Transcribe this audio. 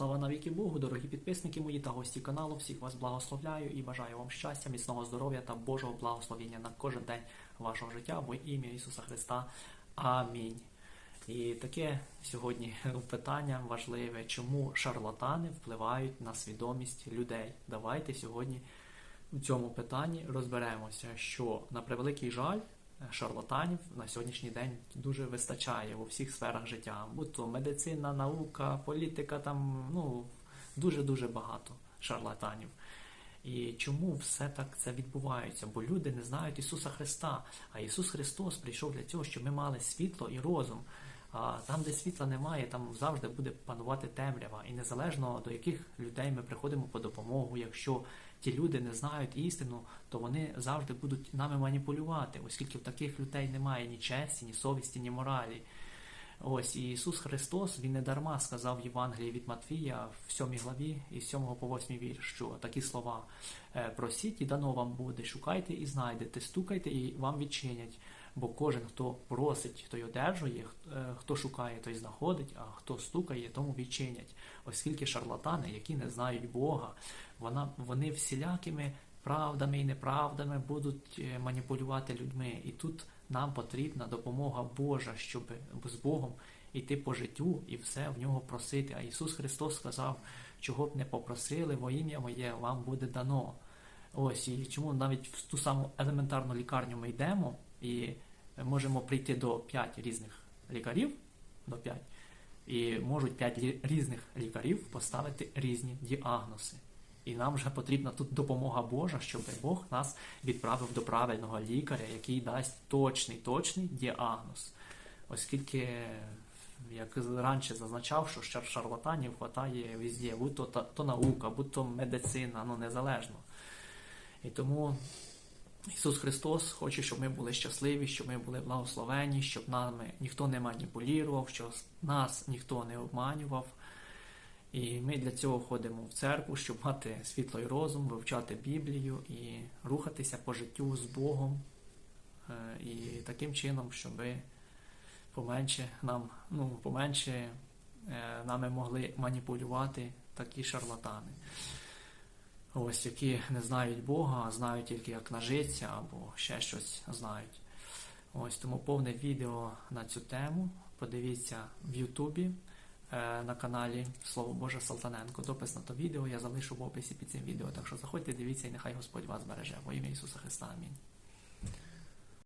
Слава навіки Богу, дорогі підписники мої та гості каналу. Всіх вас благословляю і бажаю вам щастя, міцного здоров'я та Божого благословення на кожен день вашого життя во ім'я Ісуса Христа. Амінь. І таке сьогодні питання важливе, чому шарлатани впливають на свідомість людей. Давайте сьогодні в цьому питанні розберемося, що на превеликий жаль шарлатанів на сьогоднішній день дуже вистачає у всіх сферах життя, будь то медицина, наука, політика, там ну дуже дуже багато шарлатанів. І чому все так це відбувається? Бо люди не знають Ісуса Христа. А Ісус Христос прийшов для цього, щоб ми мали світло і розум. А там, де світла немає, там завжди буде панувати темрява. І незалежно до яких людей ми приходимо по допомогу, якщо ті люди не знають істину, то вони завжди будуть нами маніпулювати, оскільки в таких людей немає ні честі, ні совісті, ні моралі. Ось і Ісус Христос Він не дарма сказав в Євангелії від Матвія в 7 главі і 7 по 8 вірш, що такі слова «Е, просіть і дано вам буде, шукайте і знайдете, стукайте і вам відчинять. Бо кожен, хто просить, той одержує, е, хто шукає, той знаходить, а хто стукає, тому відчинять. Оскільки шарлатани, які не знають Бога, вона, вони всілякими правдами і неправдами будуть е, маніпулювати людьми. І тут нам потрібна допомога Божа, щоб з Богом йти по життю і все в нього просити. А Ісус Христос сказав, чого б не попросили, во ім'я моє вам буде дано. Ось і чому навіть в ту саму елементарну лікарню ми йдемо і можемо прийти до 5 різних лікарів, до 5, і можуть 5 різних лікарів поставити різні діагнози. І нам вже потрібна тут допомога Божа, щоб Бог нас відправив до правильного лікаря, який дасть точний, точний діагноз. Оскільки, як раніше зазначав, що шарлатанів вистачає везде, будь то, то наука, будь то медицина, ну незалежно. І тому Ісус Христос хоче, щоб ми були щасливі, щоб ми були благословені, щоб нами ніхто не маніпулював, щоб нас ніхто не обманював. І ми для цього ходимо в церкву, щоб мати світло і розум, вивчати Біблію і рухатися по життю з Богом. Е, І таким чином, щоб поменше нам, ну, поменше е, нами могли маніпулювати такі шарлатани. Ось, які не знають Бога, а знають тільки як нажиться або ще щось знають. Ось тому повне відео на цю тему. Подивіться в Ютубі на каналі Слово Боже Салтаненко. Допис на то відео я залишу в описі під цим відео. Так що заходьте, дивіться і нехай Господь вас береже. Во ім'я Ісуса Христа. Амінь.